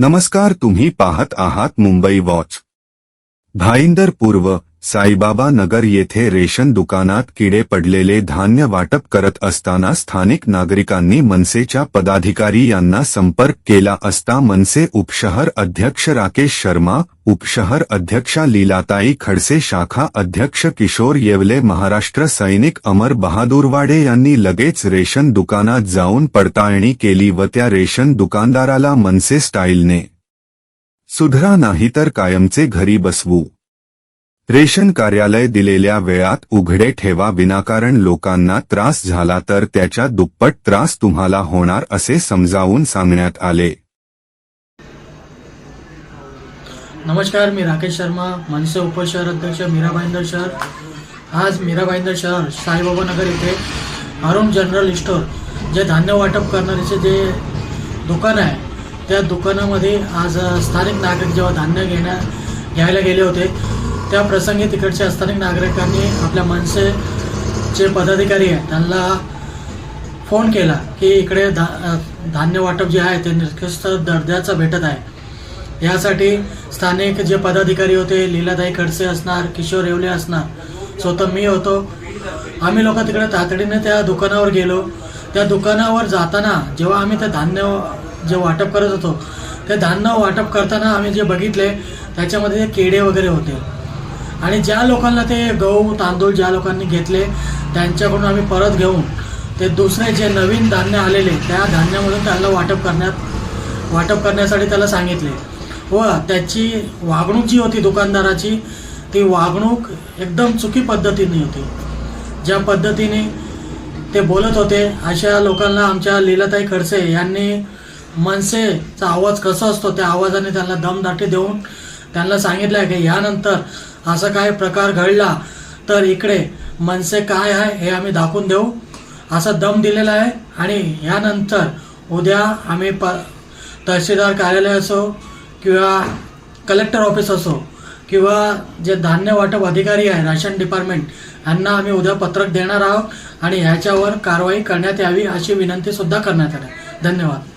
नमस्कार तुम्ही पाहत आहात मुंबई वॉच. भाईंदर पूर्व साईबाबा नगर येथे रेशन दुकानात किडे पडलेले धान्य वाटप करत असताना स्थानिक नागरिकांनी मनसेच्या पदाधिकारी यांना संपर्क केला असता मनसे उपशहर अध्यक्ष राकेश शर्मा उपशहर अध्यक्षा लीलाताई खडसे शाखा अध्यक्ष किशोर येवले महाराष्ट्र सैनिक अमर बहादूरवाडे यांनी लगेच रेशन दुकानात जाऊन पडताळणी केली व त्या रेशन दुकानदाराला मनसे स्टाईलने सुधरा नाही तर कायमचे घरी बसवू. रेशन कार्यालय दिलेल्या वेळात उघडे ठेवा विनाकारण लोकांना त्रास झाला तर त्याच्या दुप्पट त्रास तुम्हाला होणार असे समजावून सांगण्यात आले. नमस्कार मी राकेश शर्मा मनसे उपशहर अध्यक्ष मीरा भाईंदर शहर. आज मीरा भाईंदर शहर साईबाबा नगर येथे अरुण जनरल स्टोअर जे धान्य वाटप करणारे जे दुकान आहे त्या दुकानामध्ये आज स्थानिक नागरिक जेव्हा धान्य घेण्या घ्यायला गेले होते त्या प्रसंगी तिकडच्या स्थानिक नागरिकांनी आपल्या मनसे जे पदाधिकारी आहे त्यांना फोन केला की इकडे धा धान्य वाटप जे आहे ते निकृष्ट दर्जाचं भेटत आहे. यासाठी स्थानिक जे पदाधिकारी होते लीलाताई खडसे असणार किशोर येवले असणार स्वतः मी होतो. आम्ही लोक तिकडे तातडीने त्या दुकानावर गेलो. त्या दुकानावर जाताना जेव्हा आम्ही ते धान्य जे वाटप करत होतो ते धान्य वाटप करताना आम्ही जे बघितले त्याच्यामध्ये ते किडे वगैरे होते. आणि ज्या लोकांना ते गहू तांदूळ ज्या लोकांनी घेतले त्यांच्याकडून आम्ही परत घेऊन ते दुसरे जे नवीन धान्य आलेले त्या धान्यामधून त्यांना वाटप करण्यात वाटप करण्यासाठी त्याला सांगितले. व त्याची वागणूक जी होती दुकानदाराची ती वागणूक एकदम चुकी पद्धतीने होती. ज्या पद्धतीने ते बोलत होते अशा लोकांना आमच्या लीलाताई खडसे यांनी मनसेचा आवाज कसा असतो त्या आवाजाने त्यांना दमदाटी देऊन त्यांना सांगितलं आहे की ह्यानंतर असा काही प्रकार घडला तर इकडे मनसे काय आहे हे आम्ही दाखवून देऊ. असा दम दिलेला आहे आणि ह्यानंतर उद्या आम्ही प तहसीलदार कार्यालय असो किंवा कलेक्टर ऑफिस असो किंवा जे धान्य वाटप अधिकारी आहे राशन डिपार्टमेंट यांना आम्ही उद्या पत्रक देणार आहोत आणि ह्याच्यावर कारवाई करण्यात यावी अशी विनंतीसुद्धा करण्यात आली. धन्यवाद.